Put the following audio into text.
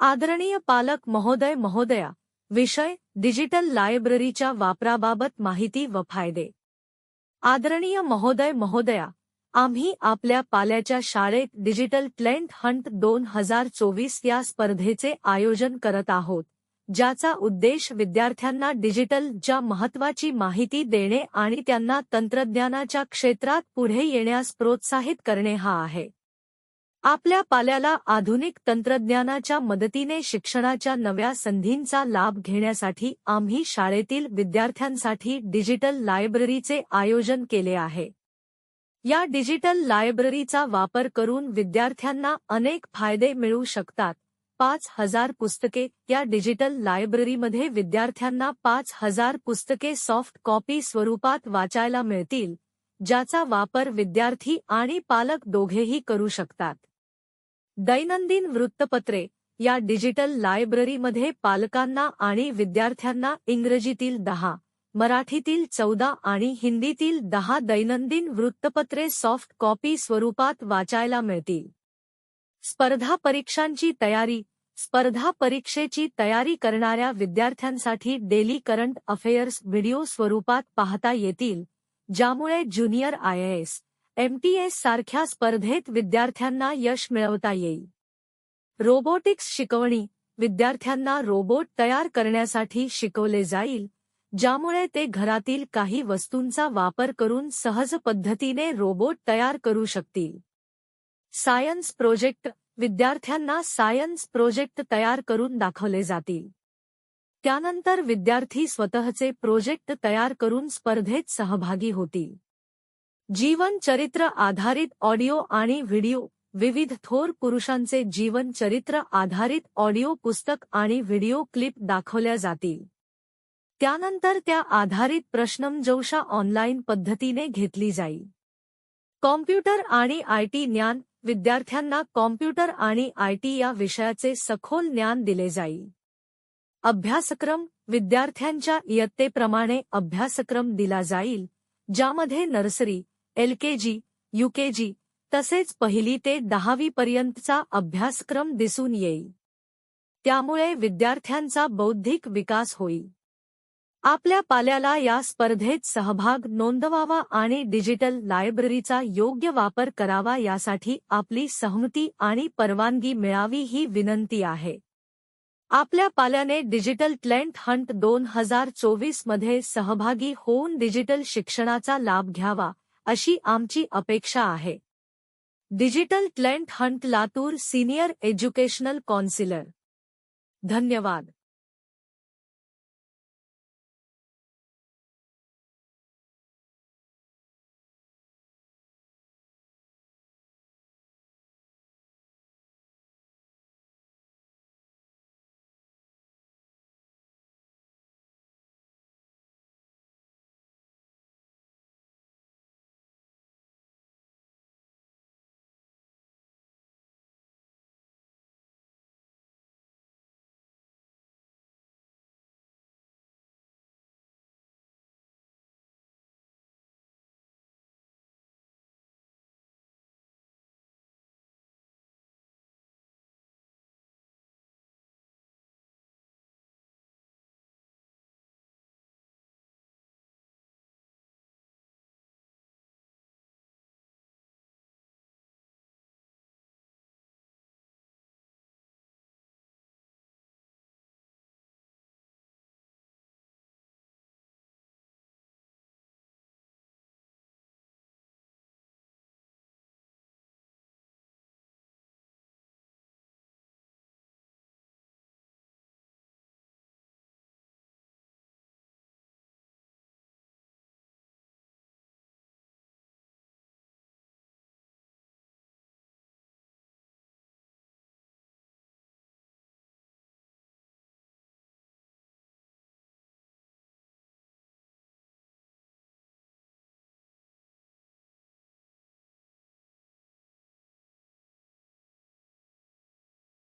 आदरणीय पालक महोदय महोदया विषय डिजिटल लायब्ररीच्या वापराबाबत माहिती व फायदे. आदरणीय महोदय महोदया आम्ही आपल्या पाल्याच्या शाळेत डिजिटल टॅलेंट हंट दोन हजार चोवीस या स्पर्धेचे आयोजन करत आहोत ज्याचा उद्देश विद्यार्थ्यांना डिजिटल ज्या महत्वाची माहिती देणे आणि त्यांना तंत्रज्ञानाच्या क्षेत्रात पुढे येण्यास प्रोत्साहित करणे हा आहे. आपल्या पाल्याला आधुनिक तंत्रज्ञानाच्या मदतीने शिक्षणाच्या नव्या संधींचा लाभ घेण्यासाठी आम्ही शाळेतील विद्यार्थ्यांसाठी डिजिटल लायब्ररीचे आयोजन केले आहे. या डिजिटल लायब्ररीचा वापर करून विद्यार्थ्यांना अनेक फायदे मिळू शकतात. पाच हजार पुस्तके या डिजिटल लायब्ररीमध्ये विद्यार्थ्यांना पाच हजार पुस्तके सॉफ्ट कॉपी स्वरूपात वाचायला मिळतील ज्याचा वापर विद्यार्थी आणि पालक दोघेही करू शकतात. दैनंदिन वृत्तपत्रे या डिजिटल लायब्ररीमध्ये पालकांना आणि विद्यार्थ्यांना इंग्रजीतील दहा मराठीतील चौदा आणि हिंदीतील दहा दैनंदिन वृत्तपत्रे सॉफ्ट कॉपी स्वरूपात वाचायला मिळतील. स्पर्धा परीक्षांची तयारी स्पर्धा परीक्षेची तयारी करणाऱ्या विद्यार्थ्यांसाठी डेली करंट अफेअर्स व्हिडिओ स्वरूपात पाहता येतील ज्यामुळे ज्युनियर आय एस एमटीएस सारख्या स्पर्धेत विद्यार्थ्यांना यश मिळवता येईल. रोबोटिक्स शिकवणी विद्यार्थ्यांना रोबोट तयार करण्यासाठी शिकवले जाईल ज्यामुळे ते घरातील काही वस्तूंचा वापर करून सहज पद्धतीने रोबोट तयार करू शकतील. सायन्स प्रोजेक्ट विद्यार्थ्यांना सायन्स प्रोजेक्ट तयार करून दाखवले जातील. त्यानंतर विद्यार्थी स्वतःचे प्रोजेक्ट तयार करून स्पर्धेत सहभागी होतील. जीवन चरित्र आधारित ऑडिओ आणि व्हिडिओ. विविध थोर पुरुषांचे जीवन चरित्र आधारित ऑडिओ पुस्तक आणि व्हिडिओ क्लिप दाखवल्या जातील. त्यानंतर त्या आधारित प्रश्नमजौषा ऑनलाईन पद्धतीने घेतली जाईल. कॉम्प्युटर आणि आयटी ज्ञान. विद्यार्थ्यांना कॉम्प्युटर आणि आयटी या विषयाचे सखोल ज्ञान दिले जाईल. अभ्यासक्रम. विद्यार्थ्यांच्या इयत्तेप्रमाणे अभ्यासक्रम दिला जाईल ज्यामध्ये नर्सरी एलकेजी, युकेजी, तसेच पहिली ते दहावी पर्यंतचा अभ्यासक्रम दिसून येईल. त्यामुळे विद्यार्थ्यांचा बौद्धिक विकास होईल. आपल्या पाल्याला या स्पर्धेत सहभाग नोंदवावा आणि डिजिटल लायब्ररीचा योग्य वापर करावा यासाठी आपली सहमती आणि परवानगी मिळावी ही विनंती आहे. आपल्या पाल्याने डिजिटल टॅलेंट हंट दोन हज़ार चोवीस मध्ये सहभागी होऊन डिजिटल शिक्षणाचा लाभ घ्यावा अशी आमची अपेक्षा आहे. Digital client hunt Latur senior educational counsellor. धन्यवाद.